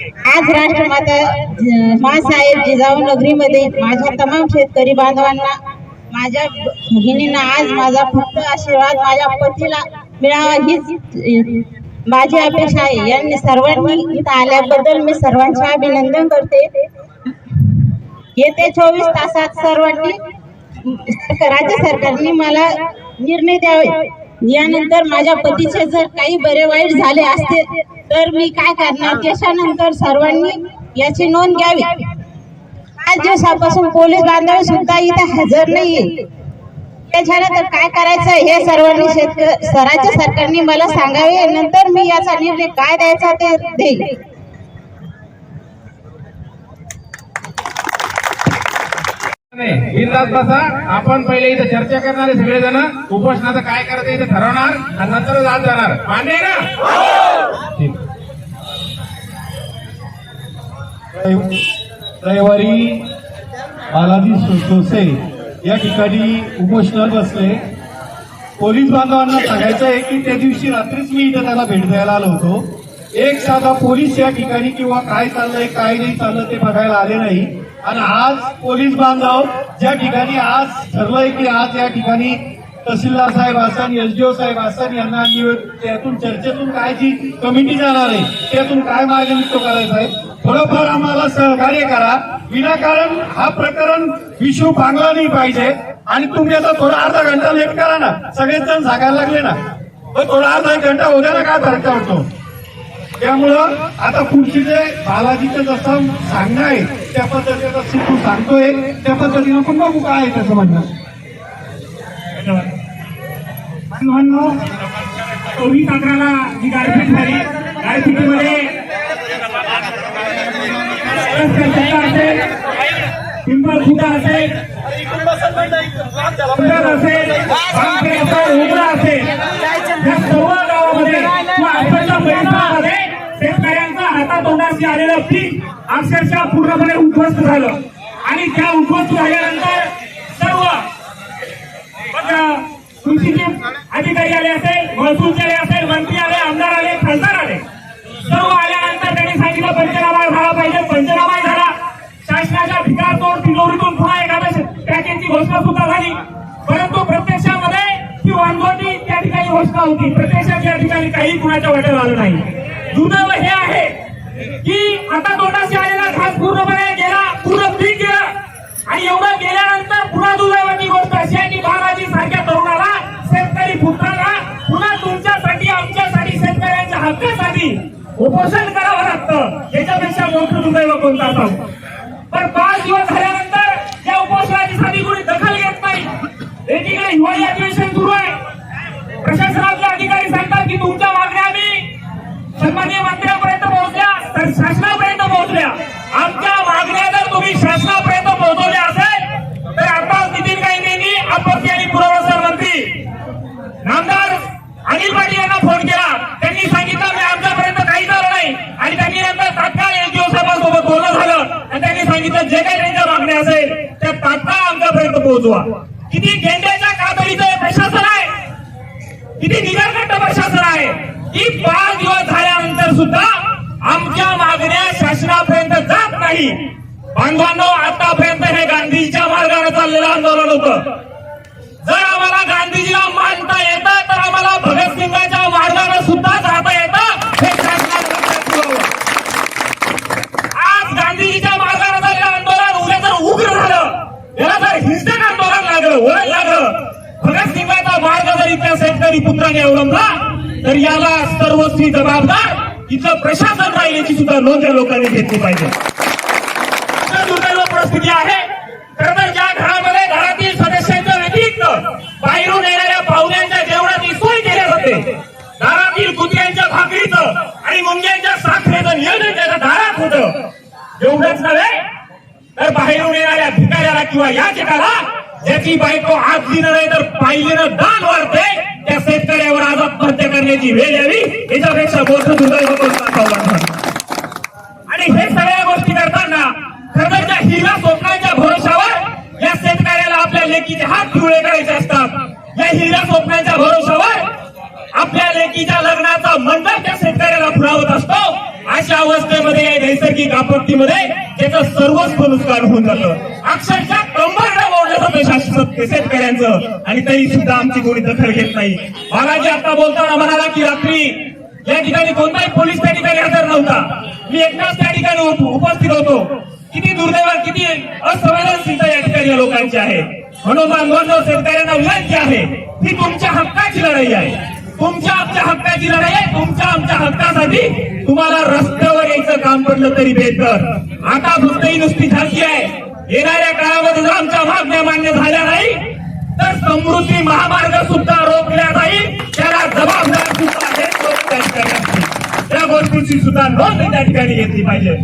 आज राष्ट्रमाता ज- जिजाऊ नगरीमध्ये माझ्या तमाम शेतकरी बांधवांना माझ्या भगिनींना आज माझा फक्त आशीर्वाद माझ्या पतीला मिळावा हीच माझी अपेक्षा आहे. यांनी सर्वांनी इथं आल्याबद्दल मी सर्वांचे अभिनंदन करते. येत्या चोवीस तासात सर्वांनी राज्य सरकारने मला निर्णय द्यावे. यानंतर माझ्या पतीचे जर काही बरे वाईट झाले असते तर मी काय करणार? त्याच्यानंतर सर्वांनी याची नोंद घ्यावी. पाच दिवसापासून पोलीस बांधव सुद्धा इथे हजर नाहीये. त्याच्यानंतर काय करायचं? हे सर्वांनी शेतकरी सरांच्या सरकारने मला सांगावे. नंतर मी याचा निर्णय काय द्यायचा ते देईल. नाही बिनधास्त बसा. आपण पहिले इथं चर्चा करणार आहे सगळेजण. उपोषणाचं काय करायचं इथं ठरवणार आणि नंतरच आज जाणार. मान्य आहे ना? ठीक. रविवारी बालाजी सोसे या ठिकाणी उपोषणावर बसले. पोलीस बांधवांना सांगायचं आहे की त्या दिवशी रात्रीच मी इथं त्याला भेट द्यायला आलो होतो. एक साधा पोलीस या ठिकाणी किंवा काय चाललंय काय नाही चाललं ते बघायला आले नाही. आणि आज पोलीस बांधव ज्या ठिकाणी आज ठरलंय की आज या ठिकाणी तहसीलदार साहेब असन एसडीओ साहेब असन यांना त्यातून चर्चेतून काय जी कमिटी जाणार आहे त्यातून काय मार्ग करायचं आहे थोडंफार आम्हाला सहकार्य करा. विनाकारण हा प्रकरण विश्व भांगला नाही पाहिजे. आणि तुम्ही आता थोडा अर्धा घंटा लेट करा ना. सगळेच जण सांगायला लागले ना. थोडा अर्धा एक घंटा होऊ द्या ना काय फरक पडतो? त्यामुळं आता पुढची जे बालाजीचं जसं सांगणं आहे त्या पद्धतीनं सिद्धू सांगतोय. त्या पद्धतीनं पण बघू काय आहे त्याचं म्हणणं. म्हणणं चोवीस अकराला जी गारपीट झाली. गारपीटीमध्ये असेल. पिंपळ खुटा असेल. असेल. हातातोंडाशी अक्षरशः पूर्णपणे उद्ध्वस्त झालं. आणि त्या उद्ध्वस्त झाल्यानंतर सर्व मग कृषीचे अधिकारी आले असेल महसूलचे आले असेल मंत्री आले आमदार आले खासदार आले. सर्व आल्यानंतर त्यांनी सांगितलं पंचनामा झाला पाहिजे पंचनामा झाला. शासनाच्या भिकारतोड तिजोरीतून पुन्हा एखाद्या पॅकेजची घोषणा सुद्धा झाली. परंतु प्रत्यक्षामध्ये ती वांगोटी त्या ठिकाणी घोषणा होती. प्रत्यक्षात या ठिकाणी काही कुणाच्या वाटेल आलं नाही. दुर्दैव हे आहे. की आता तोंडाशी आलेला घास पूर्णपणे गेला पूर्ण पीक गेला आणि एवढं गेल्यानंतर पुन्हा दुर्दैव शासनापर्यंत पोहोचल्या. आमच्या मागण्या जर तुम्ही शासनापर्यंत पोहोचवल्या असेल तर आता नितीन गांधींनी आपत्ती आणि पुनर्वसन मंत्री नामदार अनिल पाटील यांना फोन केला. त्यांनी सांगितलं मी आमच्यापर्यंत काही झालं नाही. आणि त्यांनी नंतर तात्काळ एनजीओ साहेबांसोबत बोलणं झालं. आणि त्यांनी सांगितलं जे काही त्यांच्या मागण्या असेल त्या तात्काळ आमच्यापर्यंत पोहोचवा. किती गेंड्याच्या कातडीचं हे प्रशासन आहे. किती निगरकट्ट प्रशासन आहे. की पाच दिवस झाल्यानंतर सुद्धा आमच्या मागण्या शासनापर्यंत जात नाही. बांधवांनो आतापर्यंत हे गांधीजीच्या मार्गाने चाललेलं आंदोलन होतं. जर आम्हाला गांधीजीला मानता येतं तर आम्हाला भगतसिंगाच्या मार्गाने सुद्धा जाता येतं. हे आज गांधीजीच्या मार्गाने झालेलं आंदोलन उद्या जर उग्र झालं याला जर हिंसक आंदोलन लागलं वळण लागलं भगतसिंगाचा मार्ग जर इथल्या शेतकरी पुत्राने अवलंबला तर याला सर्वस्वी जबाबदार इथं प्रशासन राहील याची सुद्धा नोंद या लोकांनी घेतली पाहिजे. दुर्दैव परिस्थिती आहे. खरं तर ज्या घरामध्ये घरातील सदस्यांच्या व्यतिरिक्त बाहेरून येणाऱ्या पाहुण्यांच्या जेवणाची सोय केली जाते. दारातील कुत्र्यांच्या भाकरीचं आणि मुंग्यांच्या साखरेचं नियोजन त्याच्या दारात होतं. एवढंच नव्हे तर बाहेरून येणाऱ्या भिकाऱ्याला किंवा याचकाला ज्याची बायको आजलीनं नाही तर पाहिलीनं दान वाढते. त्या शेतकऱ्यावर आज आत्महत्या करण्याची वेळ यावी याच्यापेक्षा मोठं दुर्दैव कोणतं आणि हे सगळ्या गोष्टी करताना खरं त्या हिरा स्वप्नांच्या भरोशावर या शेतकऱ्याला आपल्या लेकीचे हात पिवळे करायचे असतात. या हिरा स्वप्नांच्या भरोशावर आपल्या लेकीच्या लग्नाचा मंडळ त्या शेतकऱ्याला पुरावत असतो. अशा अवस्थेमध्ये या नैसर्गिक आपत्तीमध्ये त्याचं सर्वस्व नुकसान होऊन जातं. अक्षरशः कंबरडा मोडण्याचं पेशा शेतकऱ्यांचं आणि तरी सुद्धा आमची कोणी दखल घेत नाही. बालाजी आता बोलताना म्हणाला की रात्री या ठिकाणी कोणताही पोलीस त्या ठिकाणी हजर नव्हता. मी एकटाच त्या ठिकाणी उपस्थित होतो. किती दुर्दैव किती असंवेदनशीलता या ठिकाणी लोकांची आहे. म्हणून आंदोलन शेतकऱ्यांना विनंती आहे ही तुमच्या हक्काची लढाई आहे. तुमच्या आमच्या हक्काची लढाई आहे. तुमच्या आमच्या हक्कासाठी तुम्हाला रस्त्यावर यायचं काम पडलं तरी बेहतर. आता फक्त ही नुसती झाकी आहे. येणाऱ्या काळामध्ये जर आमच्या मागण्या मान्य झाल्या नाही तर समृद्धी महामार्ग सुद्धा रोखल्या जाईल. त्याला जबाबदार सुद्धा त्या त्या गोष्टीची सुद्धा नोंद त्या ठिकाणी घेतली पाहिजे.